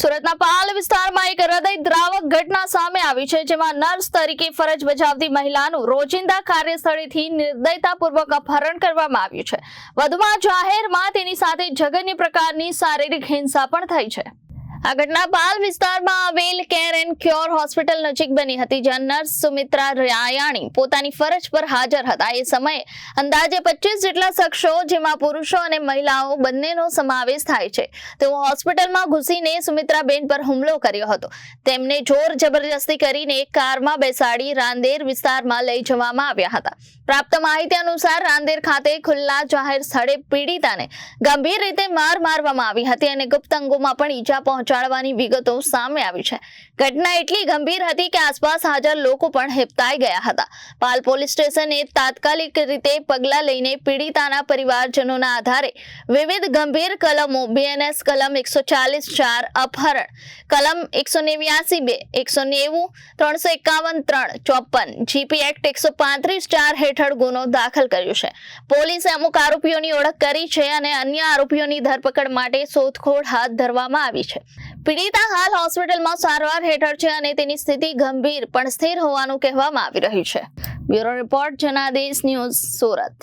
સુરતના પાલ વિસ્તારમાં એક હૃદય દ્રાવક ઘટના સામે આવી છે, જેમાં નર્સ તરીકે ફરજ બજાવતી મહિલાનું રોજિંદા કાર્યસ્થળેથી નિર્દયતાપૂર્વક અપહરણ કરવામાં આવ્યું છે. વધુમાં જાહેરમાં તેની સાથે જઘન્ય પ્રકારની શારીરિક હિંસા પણ થઈ છે. આ ઘટના પાલ વિસ્તારમાં આવેલ કેર એન્ડ ક્યોર હોસ્પિટલ નજીક બની હતી, જ્યાં નર્સ સુમિત્રા રાયાણી પોતાની ફરજ પર હાજર હતા. એ સમયે અંદાજે પચીસ જેટલા શખ્સો, જેમાં પુરુષો અને મહિલાઓ બંનેનો સમાવેશ થાય છે. તેઓ હોસ્પિટલમાં ઘૂસીને સુમિત્રાબેન પર હુમલો કર્યો હતો. તેમને જોર જબરજસ્તી કરીને એક કારમાં બેસાડી રાંદેર વિસ્તારમાં લઈ જવામાં આવ્યા હતા. પ્રાપ્ત માહિતી અનુસાર રાંદેર ખાતે ખુલ્લા જાહેર સ્થળે પીડિતાને ગંભીર રીતે માર મારવામાં આવી હતી અને ગુપ્ત અંગોમાં પણ ઈજા પહોંચાડવાની વિગતો સામે આવી છે. ઘટના એટલી ગંભીર હતી કે આસપાસ હાજર લોકો પણ હેપતાઈ ગયા હતા. પાલ પોલીસ સ્ટેશને તાત્કાલિક રીતે પગલાં લઈને પીડિતાના પરિવારજનોના આધારે વિવિધ ગંભીર કલમો બીએનએસ કલમ એકસો ચાલીસ ચાર, અપહરણ કલમ એકસો નેવ્યાસી બે, એકસો નેવું, ત્રણસો એકાવન ત્રણ, ચોપન જીપી એક્ટ એકસો પાંત્રીસ ચાર હેઠળ ગુનો દાખલ કર્યો છે. પોલીસે અમુક આરોપીઓની ઓળખ કરી છે અને અન્ય આરોપીઓની ધરપકડ માટે શોધખોળ હાથ ધરવામાં આવી છે. પીડિતા હાલ હોસ્પિટલમાં સારવાર હેઠળ છે અને તેની સ્થિતિ ગંભીર પણ સ્થિર હોવાનું કહેવામાં આવી રહ્યું છે. Bureau report, Janadesh news, Surat.